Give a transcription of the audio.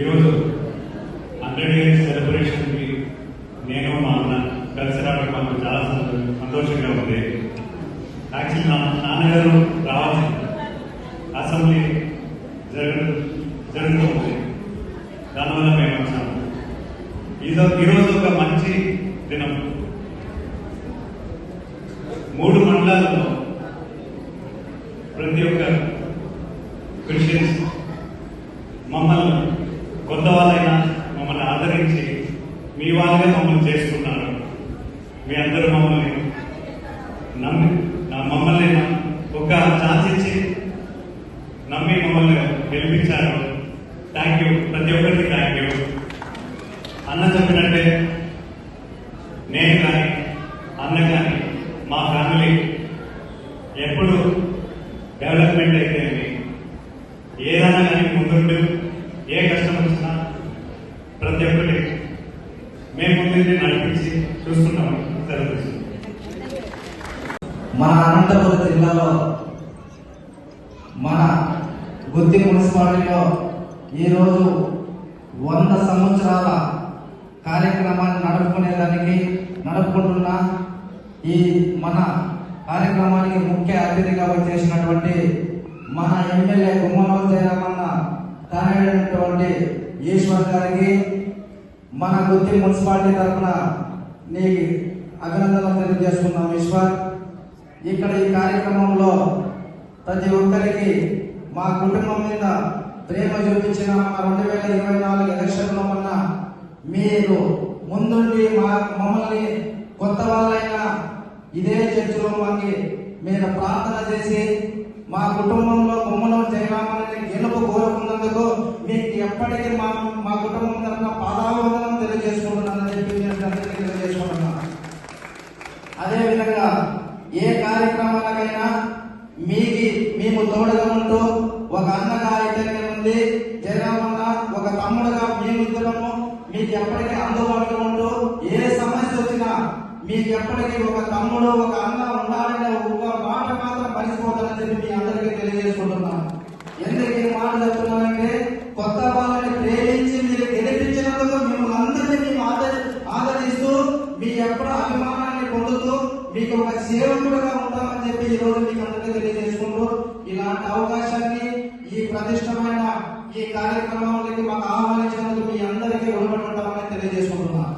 ఈరోజు hundred years సెలబ్రేషన్కి నేను మా అన్న కలిసి రావడం మాకు చాలా సంతోషంగా ఉంది. యాక్చువల్లీ నా నాన్నగారు రావాల్సింది అసెంబ్లీ జరగ జరుగుతుంది దానివల్ల మేము వచ్చాము. ఈరోజు ఈరోజు ఒక మంచి దినం. మూడు మండలాల్లో ప్రతి ఒక్క క్రిస్టియన్స్ మమ్మల్ని కొత్త వాళ్ళైనా మమ్మల్ని ఆదరించి మీ వాళ్ళే మమ్మల్ని చేసుకున్నారు మీ అందరూ మమ్మల్ని నమ్మి నా మమ్మల్ని ఒక ఛాన్స్ ఇచ్చి నమ్మి మమ్మల్ని గెలిపించారు. థ్యాంక్ యూ ప్రతి ఒక్కరికి థ్యాంక్ యూ అన్న చెప్పినట్టే నేను కానీ అన్న కానీ మా ఫ్యామిలీ ఎప్పుడు డెవలప్మెంట్ అయితే ఏదైనా కానీ ముందుండు ఏ కష్టం వచ్చినా ప్రతి ఒక్కటి మేము ముందు నడిపించి చూసుకుంటాము సెలవు మన అనంతపురం జిల్లాలో మన గుత్తి మున్సిపాలిటీలో ఈరోజు వంద సంవత్సరాల కార్యక్రమాన్ని నడుపుకునేదానికి నడుపుకుంటున్న ఈ మన కార్యక్రమానికి ముఖ్య అతిథిగా వచ్చేసినటువంటి మన ఎమ్మెల్యే గుమ్మనోజు జయరామన్న ఈశ్వర్ గారికి మన గుత్తి మున్సిపాలిటీ తరఫున నీకు అభినందనలు తెలియజేసుకున్నాం ఈశ్వర్. ఇక్కడ ఈ కార్యక్రమంలో ప్రతి ఒక్కరికి మా కుటుంబం మీద ప్రేమ చూపించిన రెండు వేల ఇరవై నాలుగు ఎలక్షన్లో ఉన్న మీరు ముందుండి మా మమ్మల్ని కొత్త వాళ్ళైనా ఇదే చర్చిలో మాకి మీరు ప్రార్థన చేసి మా కుటుంబంలో గుమ్మలో జయరామని గెలుపు కోరుకు మీకు ఎప్పటికీ మా మా కుటుంబం తరఫున పాదాభివందనం తెలియజేసుకుంటున్నానని చెప్పి నేను అందరికీ తెలియజేసుకుంటున్నాను అదేవిధంగా ఏ కార్యక్రమాలకైనా మీకు మేము తోడుగా ఉంటూ ఒక అన్నగా అయితే ఉంది. జయరామన్న ఒక తమ్ముడుగా మేము ఇద్దరము మీకు ఎప్పటికీ అందుబాటులో ఉంటూ ఏ సమస్య వచ్చినా మీకు ఎప్పటికీ ఒక తమ్ముడు ఒక అన్న ఉండాలనే ఒక మాట మాత్రం మరిచిపోతానని చెప్పి మీ అందరికీ తెలియజేసుకుంటున్నాను. ఎందుకు మాట చెప్తున్నానంటే కొత్త వాళ్ళని ప్రేమించి మీరు గెలిపించినందుకు మిమ్మల్ని అందరినీ మేము ఆదరి ఆదరిస్తూ మీ ఎప్పుడ అభిమానాన్ని పొందుతూ మీకు ఒక సేవకుడుగా ఉంటామని చెప్పి ఈ రోజు మీకు అందరికీ తెలియజేసుకుంటూ ఇలాంటి అవకాశాన్ని ఈ ప్రతిష్టమైన ఈ కార్యక్రమానికి మాకు ఆహ్వానించినందుకు మీ అందరికీ రుణపడి ఉంటామని తెలియజేసుకుంటున్నాను.